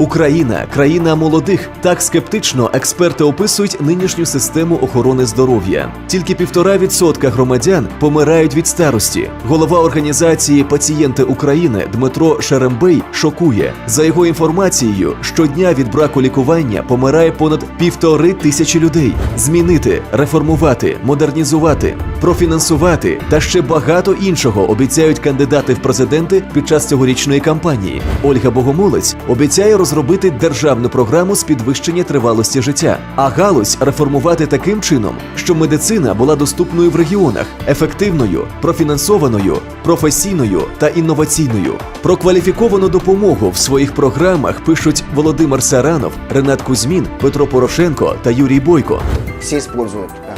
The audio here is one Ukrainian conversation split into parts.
Україна країна молодих. Так скептично експерти описують нинішню систему охорони здоров'я. Тільки півтора відсотка громадян помирають від старості. Голова організації Пацієнти України Дмитро Шерембей шокує. За його інформацією, щодня від браку лікування помирає понад півтори тисячі людей. Змінити, реформувати, модернізувати, профінансувати та ще багато іншого обіцяють кандидати в президенти під час цьогорічної кампанії. Ольга Богомолець обіцяє розробити державну програму з підвищення тривалості життя, а галузь реформувати таким чином, щоб медицина була доступною в регіонах, ефективною, профінансованою, професійною та інноваційною. Про кваліфіковану допомогу в своїх програмах пишуть Володимир Саранов, Ренат Кузьмін, Петро Порошенко та Юрій Бойко. Все используют э,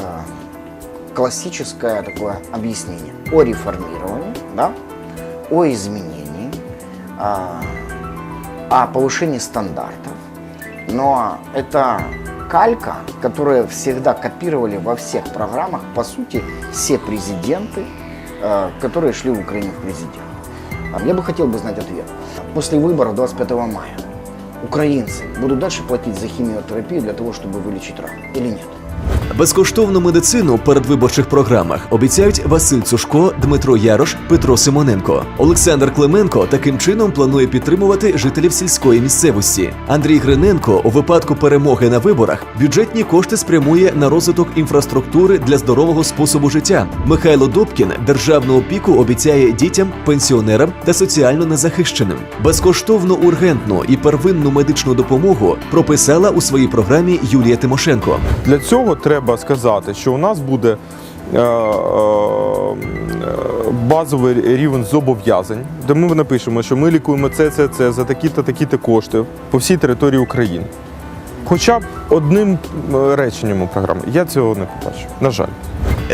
классическое такое объяснение о реформировании, да, о изменении, а, о повышении стандартов. Но это калька, которую всегда копировали во всех программах, по сути, все президенты, э, которые шли в Украину в президент. Я бы хотел бы знать ответ. После выборов 25 мая украинцы будут дальше платить за химиотерапию для того, чтобы вылечить рак или нет? Безкоштовну медицину передвиборчих програмах обіцяють Василь Цушко, Дмитро Ярош, Петро Симоненко. Олександр Клименко таким чином планує підтримувати жителів сільської місцевості. Андрій Гриненко у випадку перемоги на виборах бюджетні кошти спрямує на розвиток інфраструктури для здорового способу життя. Михайло Добкін державну опіку обіцяє дітям, пенсіонерам та соціально незахищеним. Безкоштовну ургентну і первинну медичну допомогу прописала у своїй програмі Юлія Тимошенко. Для цього треба сказати, що у нас буде е, е, базовий рівень зобов'язань, де ми напишемо, що ми лікуємо це, це, це за такі-то, такі-то кошти по всій території України. Хоча б одним е, реченням у програмі. Я цього не побачу. На жаль.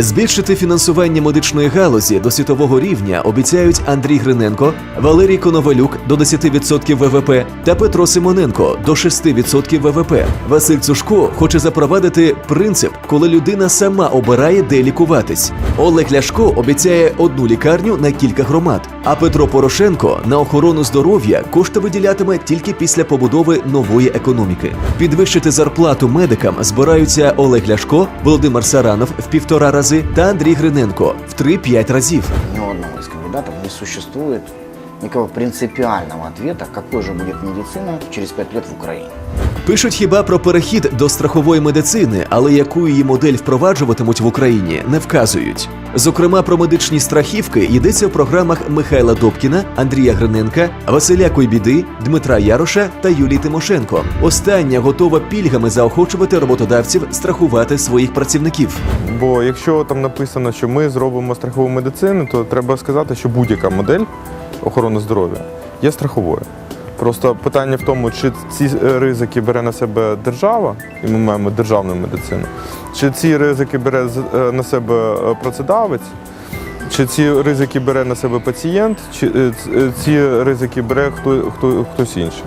Збільшити фінансування медичної галузі до світового рівня обіцяють Андрій Гриненко, Валерій Коновалюк до 10% ВВП та Петро Симоненко до 6% ВВП. Василь Цушко хоче запровадити принцип, коли людина сама обирає, де лікуватись. Олег Ляшко обіцяє одну лікарню на кілька громад. А Петро Порошенко на охорону здоров'я кошти виділятиме тільки після побудови нової економіки. Підвищити зарплату медикам збираються Олег Ляшко, Володимир Саранов в півтора рази та Андрій Гриненко в 3-5 разів. Ни одного из кандидатов не существует никакого принципиального ответа, какой же будет медицина через пять лет в Украине. Пишуть хіба про перехід до страхової медицини, але яку її модель впроваджуватимуть в Україні, не вказують. Зокрема, про медичні страхівки йдеться в програмах Михайла Добкіна, Андрія Гриненка, Василя Койбіди, Дмитра Яроша та Юлії Тимошенко. Остання готова пільгами заохочувати роботодавців страхувати своїх працівників. Бо якщо там написано, що ми зробимо страхову медицину, то треба сказати, що будь-яка модель охорони здоров'я є страховою. Просто питання в тому, чи ці ризики бере на себе держава, і ми маємо державну медицину, чи ці ризики бере е, на себе е, працедавець, чи ці ризики бере на себе пацієнт, чи е, е, ці ризики бере хто, хто, хтось інший.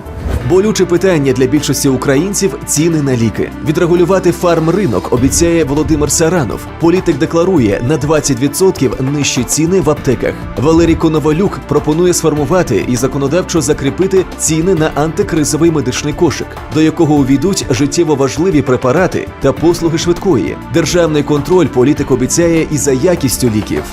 Болюче питання для більшості українців ціни на ліки. Відрегулювати фармринок обіцяє Володимир Саранов. Політик декларує на 20% нижчі ціни в аптеках. Валерій Коновалюк пропонує сформувати і законодавчо закріпити ціни на антикризовий медичний кошик, до якого увійдуть життєво важливі препарати та послуги швидкої. Державний контроль політик обіцяє і за якістю ліків.